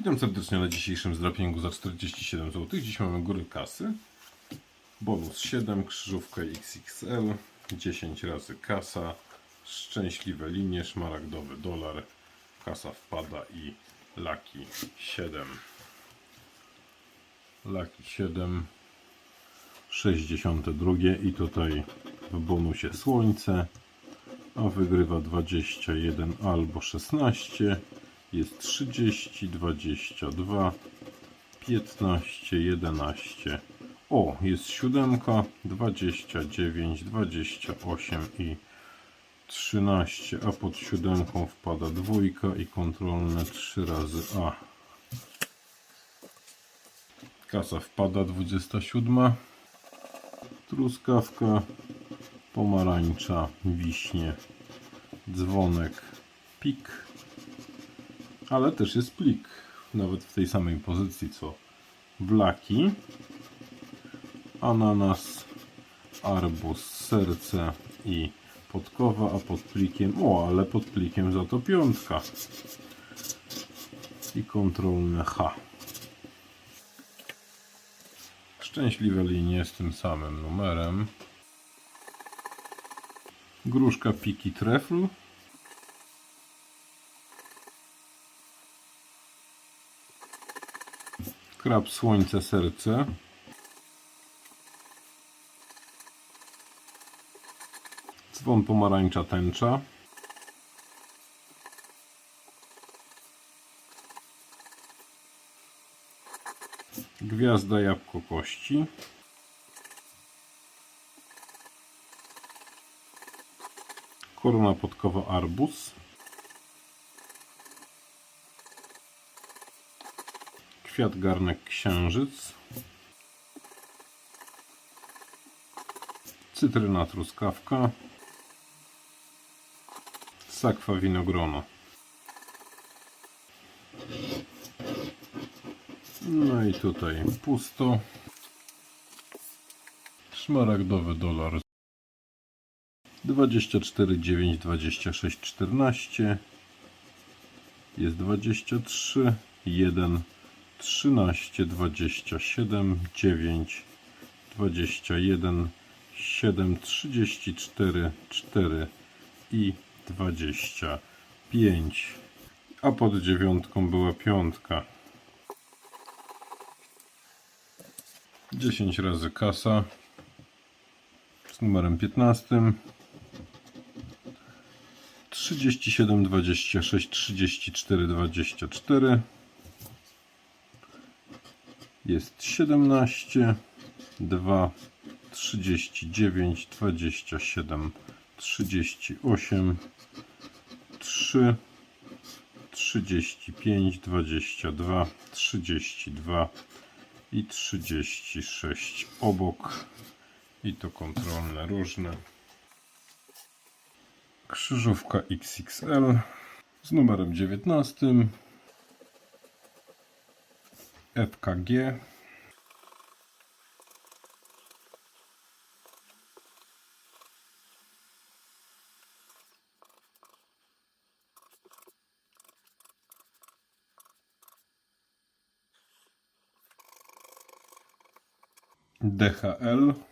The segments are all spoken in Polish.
Witam serdecznie na dzisiejszym zdrapięgu za 47 zł. Dziś mamy górę kasy. Bonus 7, krzyżówka XXL, 10 razy kasa, szczęśliwe linie, szmaragdowy dolar, kasa wpada i laki 7. Laki 7, 62 i tutaj w bonusie słońce, a wygrywa 21 albo 16. Jest 30, 22, 15, 11. O, jest siódemka, 29, 28 i 13, a pod siódemką wpada dwójka i kontrolne 3 razy A. Kasa wpada 27. Truskawka, pomarańcza, wiśnie, dzwonek, pik ale też jest plik, nawet w tej samej pozycji co blaki, ananas, arbuz, serce i podkowa, a pod plikiem, o, ale pod plikiem za to piątka i kontrolne H. Szczęśliwe linie z tym samym numerem. Gruszka piki trefl. Krab, słońce, serce. Dzwon, pomarańcza, tęcza. Gwiazda, jabłko, kości. Korona podkowa, arbuz. Kwiat, garnek, księżyc. Cytryna, truskawka. Sakwa, winogrono. No i tutaj pusto. Szmaragdowy dolar. 24, 9, 26, 14. Jest 23, 1, 13, 27, 9, 21, 7, 34, 4 i 25. A pod dziewiątką była piątka. 10 razy kasa z numerem 15. 37, 26, 34, 24 jest 17, 2, 39, 27, 38, 3, 35, 22, 32 i 36 obok i to kontrolne różne. Krzyżówka XXL z numerem 19. FKG. DHL.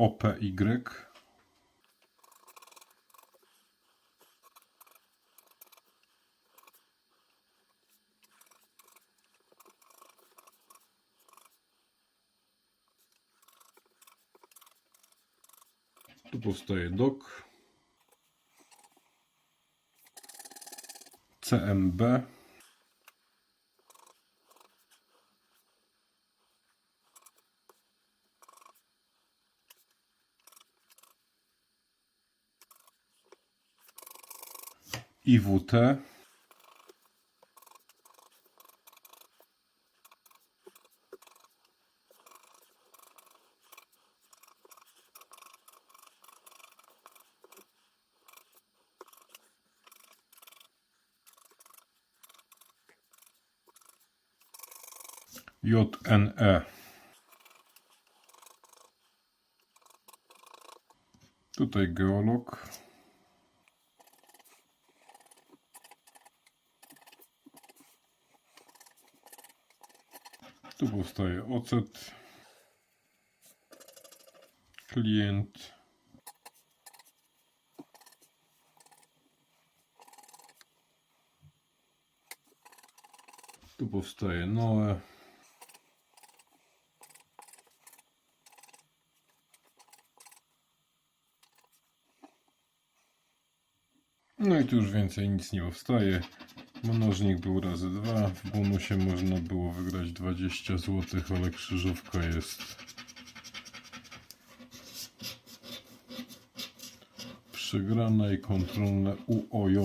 OPY. Tu powstaje dok. CMB. IWT. JNE. Tutaj geolog. Tu powstaje ocet. Klient. Tu powstaje Noe. No i tu już więcej nic nie powstaje. Mnożnik był razy dwa. W bonusie można było wygrać 20 zł, ale krzyżówka jest przegrana i kontrolne UOJ.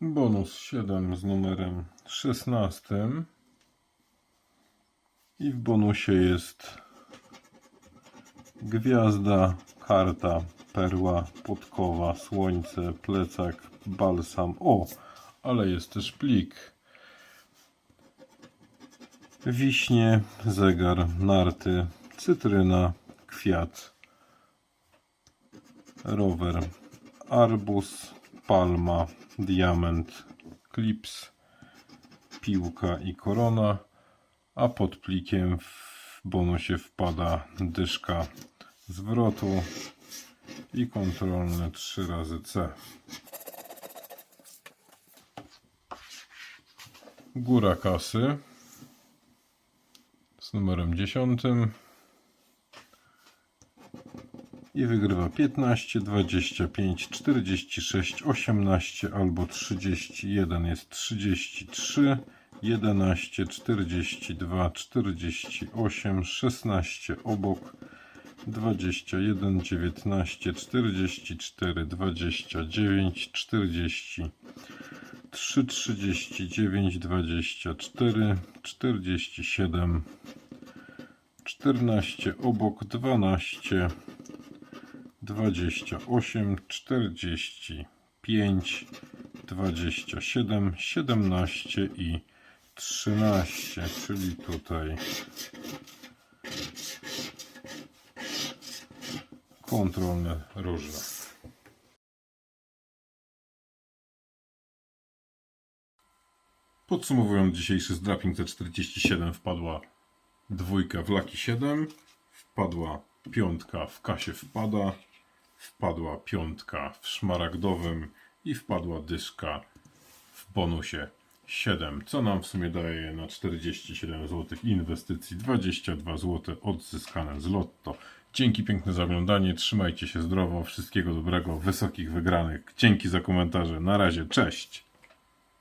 Bonus 7 z numerem 16. I w bonusie jest gwiazda, karta, perła, podkowa, słońce, plecak, balsam. O, ale jest też plik. Wiśnie, zegar, narty, cytryna, kwiat, rower, arbuz, palma, diament, klips, piłka i korona, a pod plikiem w bonusie wpada dyszka zwrotu i kontrolne 3 razy C. Góra kasy. Z numerem 10 i wygrywa 15, 25, 46, 18 albo 31 jest 33, 11, 42, 48, 16 obok, 21, 19, 44, 29, 40, 3, 39, 24, 47, 14 obok, 12, 28, 45, 27, 17 i 13, czyli tutaj kontrolne różne. Podsumowując dzisiejszy zdraping C47 wpadła dwójka w Laki 7, wpadła piątka w kasie wpada, wpadła piątka w szmaragdowym i wpadła dyszka w bonusie 7, co nam w sumie daje na 47 zł inwestycji 22 zł odzyskane z lotto. Dzięki piękne za oglądanie, trzymajcie się zdrowo, wszystkiego dobrego, wysokich wygranych. Dzięki za komentarze, na razie, cześć!